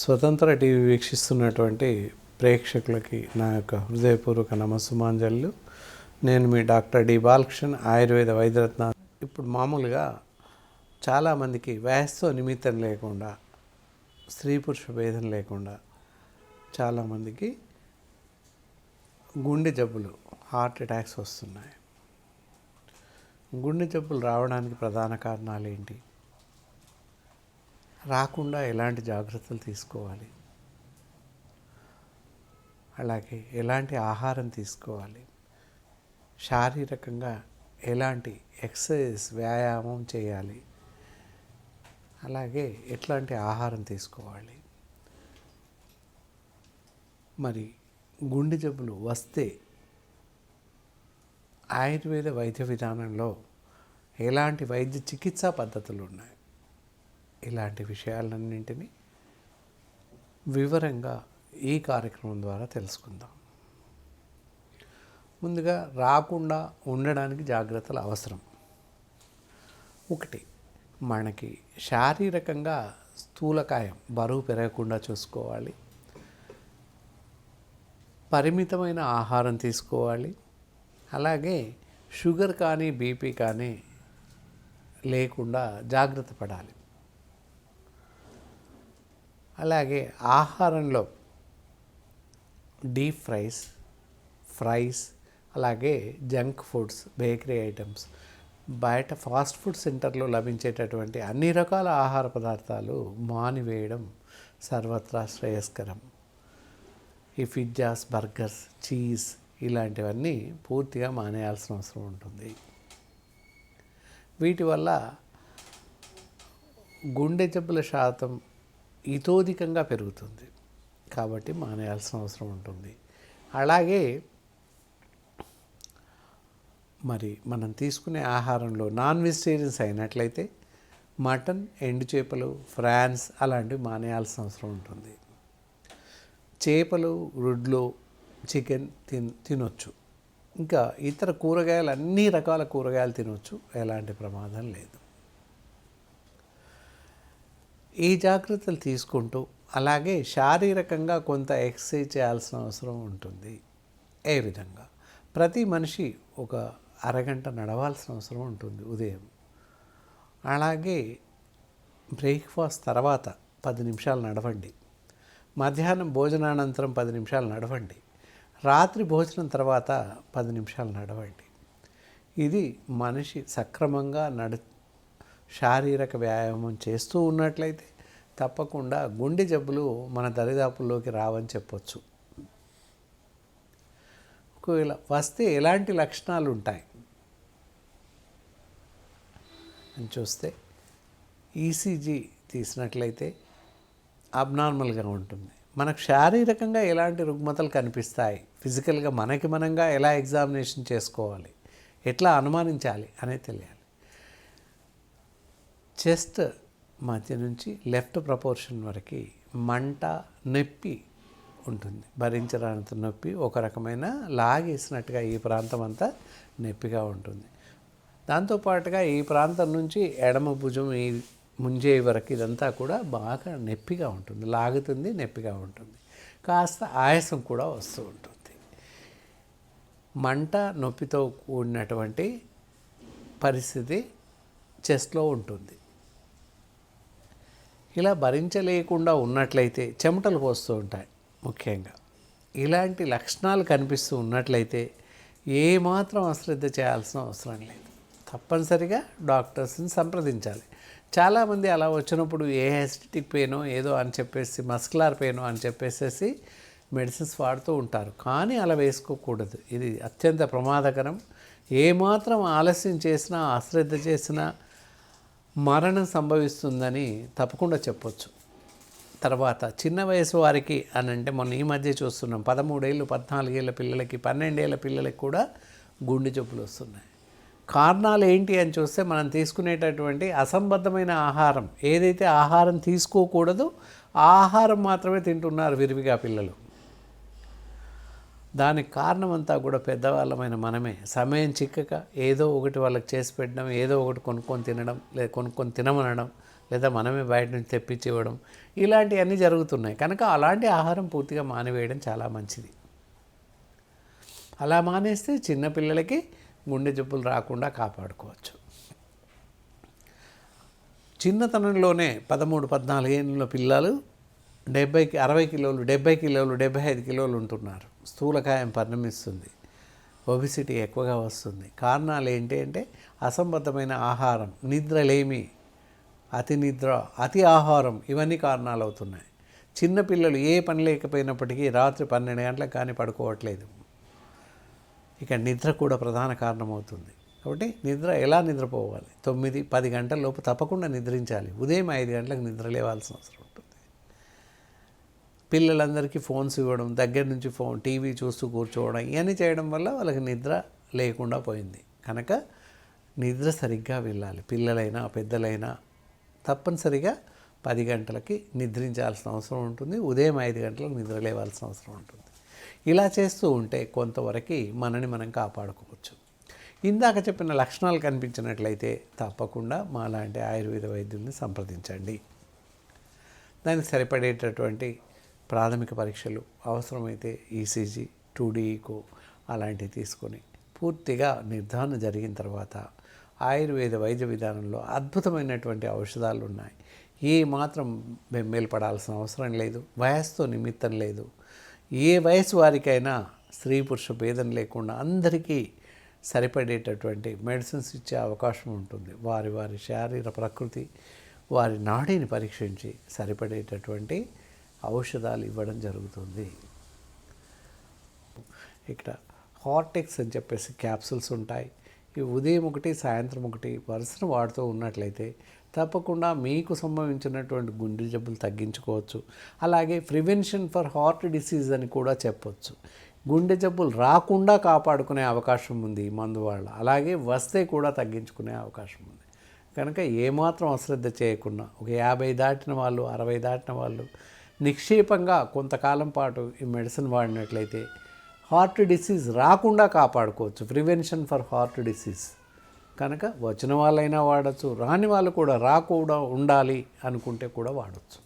స్వతంత్ర టీవీ వీక్షిస్తున్నటువంటి ప్రేక్షకులకి నా యొక్క హృదయపూర్వక నమస్సుమాంజలు నేను మీ డాక్టర్ డి బాలకృష్ణ ఆయుర్వేద వైద్యరత్న. ఇప్పుడు మామూలుగా చాలామందికి వయస్సుతో నిమిత్తం లేకుండా స్త్రీ పురుష భేదం లేకుండా చాలామందికి గుండె జబ్బులు హార్ట్ అటాక్స్ వస్తున్నాయి. గుండె జబ్బులు రావడానికి ప్రధాన కారణాలు ఏంటి? రాకుండా ఎలాంటి జాగ్రత్తలు తీసుకోవాలి? అలాగే ఎలాంటి ఆహారం తీసుకోవాలి? శారీరకంగా ఎలాంటి ఎక్సర్సైజ్ వ్యాయామం చేయాలి? అలాగే ఎట్లాంటి ఆహారం తీసుకోవాలి? మరి గుండె జబ్బులు వస్తే ఆయుర్వేద వైద్య విధానంలో ఎలాంటి వైద్య చికిత్సా పద్ధతులు ఉన్నాయి? ఇలాంటి విషయాలన్నింటినీ వివరంగా ఈ కార్యక్రమం ద్వారా తెలుసుకుందాం. ముందుగా రాకుండా ఉండడానికి జాగ్రత్తలు అవసరం. ఒకటి మనకి శారీరకంగా స్థూలకాయం బరువు పెరగకుండా చూసుకోవాలి. పరిమితమైన ఆహారం తీసుకోవాలి. అలాగే షుగర్ కానీ బీపీ కానీ లేకుండా జాగ్రత్త పడాలి. అలాగే ఆహారంలో డీప్ ఫ్రైస్ ఫ్రైస్ అలాగే జంక్ ఫుడ్స్ బేకరీ ఐటమ్స్ బయట ఫాస్ట్ ఫుడ్ సెంటర్లో లభించేటటువంటి అన్ని రకాల ఆహార పదార్థాలు మానివేయడం సర్వత్రా శ్రేయస్కరం. ఈ పిజ్జాస్ బర్గర్స్ చీజ్ ఇలాంటివన్నీ పూర్తిగా మానేయాల్సిన అవసరం ఉంటుంది. వీటి వల్ల గుండె జబ్బుల శాతం ఇతోధికంగా పెరుగుతుంది. కాబట్టి మానేయాల్సిన అవసరం ఉంటుంది. అలాగే మరి మనం తీసుకునే ఆహారంలో నాన్ వెజిటేరియన్స్ అయినట్లయితే మటన్ ఎండు చేపలు ఫ్రాన్స్ అలాంటివి మానేయాల్సిన అవసరం ఉంటుంది. చేపలు రుడ్లు చికెన్ తిన్ తినొచ్చు. ఇంకా ఇతర కూరగాయలు అన్ని రకాల కూరగాయలు తినొచ్చు. ఎలాంటి ప్రమాదం లేదు. ఈ జాగ్రత్తలు తీసుకుంటూ అలాగే శారీరకంగా కొంత ఎక్సర్సైజ్ చేయాల్సిన అవసరం ఉంటుంది. ఏ విధంగా? ప్రతి మనిషి ఒక అరగంట నడవాల్సిన అవసరం ఉంటుంది ఉదయం. అలాగే బ్రేక్ఫాస్ట్ తర్వాత పది నిమిషాలు నడవండి. మధ్యాహ్నం భోజనానంతరం పది నిమిషాలు నడవండి. రాత్రి భోజనం తర్వాత పది నిమిషాలు నడవండి. ఇది మనిషి సక్రమంగా నడు శారీరక వ్యాయామం చేస్తూ ఉన్నట్లయితే తప్పకుండా గుండె జబ్బులు మన దరిదాపుల్లోకి రావని చెప్పొచ్చు. ఒకవేళ వస్తే ఎలాంటి లక్షణాలు ఉంటాయి? అని చూస్తే ఈసీజీ తీసినట్లయితే అబ్నార్మల్గా ఉంటుంది. మనకు శారీరకంగా ఎలాంటి రుగ్మతలు కనిపిస్తాయి? ఫిజికల్గా మనకి మనంగా ఎలా ఎగ్జామినేషన్ చేసుకోవాలి? ఎట్లా అనుమానించాలి? అనేది తెలియాలి. చెస్ట్ మధ్య నుంచి లెఫ్ట్ ప్రపోర్షన్ వరకు మంట నొప్పి ఉంటుంది. భరించరానంత నొప్పి ఒక రకమైన లాగేసినట్టుగా ఈ ప్రాంతం అంతా నొప్పిగా ఉంటుంది. దాంతోపాటుగా ఈ ప్రాంతం నుంచి ఎడమ భుజం ఈ ముంజే వరకు ఇదంతా కూడా బాగా నొప్పిగా ఉంటుంది. లాగుతుంది నొప్పిగా ఉంటుంది. కాస్త ఆయాసం కూడా వస్తూ ఉంటుంది. మంట నొప్పితో కూడినటువంటి పరిస్థితి చెస్ట్లో ఉంటుంది. ఇలా భరించలేకుండా ఉన్నట్లయితే చెమటలు పోస్తూ ఉంటాయి ముఖ్యంగా. ఇలాంటి లక్షణాలు కనిపిస్తూ ఉన్నట్లయితే ఏమాత్రం అశ్రద్ధ చేయాల్సిన అవసరం లేదు. తప్పనిసరిగా డాక్టర్స్ని సంప్రదించాలి. చాలామంది అలా వచ్చినప్పుడు ఏ ఎస్టిక్ పెయినో ఏదో అని చెప్పేసి మస్కులార్ పెయినో అని చెప్పేసేసి మెడిసిన్స్ వాడుతూ ఉంటారు. కానీ అలా వేసుకోకూడదు. ఇది అత్యంత ప్రమాదకరం. ఏమాత్రం ఆలస్యం చేసినా అశ్రద్ధ చేసినా మరణం సంభవిస్తుందని తప్పకుండా చెప్పొచ్చు. తర్వాత చిన్న వయసు వారికి అని అంటే మొన్న ఈ మధ్య చూస్తున్నాం. పదమూడేళ్ళు పద్నాలుగేళ్ళ పిల్లలకి పన్నెండేళ్ళ పిల్లలకి కూడా గుండె జబ్బులు వస్తున్నాయి. కారణాలు ఏంటి అని చూస్తే మనం తీసుకునేటటువంటి అసంబద్ధమైన ఆహారం ఏదైతే ఆహారం తీసుకోకూడదో ఆ ఆహారం మాత్రమే తింటున్నారు విరివిగా పిల్లలు. దానికి కారణమంతా కూడా పెద్దవాళ్ళమైన మనమే. సమయం చిక్కక ఏదో ఒకటి వాళ్ళకి చేసి పెట్టడం ఏదో ఒకటి కొనుక్కొని తినడం లేదా కొనుక్కొని తినమనడం లేదా మనమే బయట నుంచి తెప్పించి ఇవ్వడం ఇలాంటివన్నీ జరుగుతున్నాయి. కనుక అలాంటి ఆహారం పూర్తిగా మానివేయడం చాలా మంచిది. అలా మానేస్తే చిన్నపిల్లలకి గుండె జబ్బులు రాకుండా కాపాడుకోవచ్చు. చిన్నతనంలోనే పదమూడు పద్నాలుగు ఏళ్ళ పిల్లలు డెబ్బైకి అరవై కిలోలు డెబ్బై కిలోలు డెబ్బై ఐదు కిలోలు ఉంటున్నారు. స్థూలకాయం పరిణమిస్తుంది. ఒబిసిటీ ఎక్కువగా వస్తుంది. కారణాలు ఏంటి అంటే అసంబద్ధమైన ఆహారం నిద్రలేమి అతి నిద్ర అతి ఆహారం ఇవన్నీ కారణాలు అవుతున్నాయి. చిన్నపిల్లలు ఏ పని లేకపోయినప్పటికీ రాత్రి పన్నెండు గంటలకు కానీ పడుకోవట్లేదు. ఇక నిద్ర కూడా ప్రధాన కారణమవుతుంది. కాబట్టి నిద్ర ఎలా నిద్రపోవాలి? తొమ్మిది పది గంటల లోపు తప్పకుండా నిద్రించాలి. ఉదయం ఐదు గంటలకు నిద్ర లేవాల్సిన అవసరం. పిల్లలందరికీ ఫోన్స్ ఇవ్వడం దగ్గర నుంచి ఫోన్ టీవీ చూస్తూ కూర్చోవడం ఇవన్నీ చేయడం వల్ల వాళ్ళకి నిద్ర లేకుండా పోయింది. కనుక నిద్ర సరిగ్గా వెళ్ళాలి. పిల్లలైనా పెద్దలైనా తప్పనిసరిగా పది గంటలకి నిద్రించాల్సిన అవసరం ఉంటుంది. ఉదయం ఐదు గంటలకు నిద్ర లేవాల్సిన అవసరం ఉంటుంది. ఇలా చేస్తూ ఉంటే కొంతవరకు మనని మనం కాపాడుకోవచ్చు. ఇందాక చెప్పిన లక్షణాలు కనిపించినట్లయితే తప్పకుండా మాలాంటి ఆయుర్వేద వైద్యుల్ని సంప్రదించండి. దానికి సరిపడేటటువంటి ప్రాథమిక పరీక్షలు అవసరమైతే ఈసీజీ టూడీఈకో అలాంటివి తీసుకొని పూర్తిగా నిర్ధారణ జరిగిన తర్వాత ఆయుర్వేద వైద్య విధానంలో అద్భుతమైనటువంటి ఔషధాలు ఉన్నాయి. ఏ మాత్రం బెమ్మేలు పడాల్సిన అవసరం లేదు. వయస్సుతో నిమిత్తం లేదు. ఏ వయసు వారికైనా స్త్రీ పురుష భేదం లేకుండా అందరికీ సరిపడేటటువంటి మెడిసిన్స్ ఇచ్చే అవకాశం ఉంటుంది. వారి వారి శారీర ప్రకృతి వారి నాడీని పరీక్షించి సరిపడేటటువంటి ఔషధాలు ఇవ్వడం జరుగుతుంది. ఇక్కడ హార్టెక్స్ అని చెప్పేసి క్యాప్సూల్స్ ఉంటాయి. ఇవి ఉదయం ఒకటి సాయంత్రం ఒకటి వరుసను వాడుతూ ఉన్నట్లయితే తప్పకుండా మీకు సంభవించినటువంటి గుండె జబ్బులు తగ్గించుకోవచ్చు. అలాగే ప్రివెన్షన్ ఫర్ హార్ట్ డిసీజ్ అని కూడా చెప్పొచ్చు. గుండె జబ్బులు రాకుండా కాపాడుకునే అవకాశం ఉంది ఈ మందు వాళ్ళ అలాగే వస్తే కూడా తగ్గించుకునే అవకాశం ఉంది. కనుక ఏమాత్రం అశ్రద్ధ చేయకుండా ఒక యాభై దాటిన వాళ్ళు అరవై దాటిన వాళ్ళు నిక్షేపంగా కొంతకాలం పాటు ఈ మెడిసిన్ వాడినట్లయితే హార్ట్ డిసీజ్ రాకుండా కాపాడుకోవచ్చు. Prevention for heart disease. కనుక వచ్చిన వాళ్ళైనా వాడచ్చు రాని వాళ్ళు కూడా రాకుండా ఉండాలి అనుకుంటే కూడా వాడచ్చు.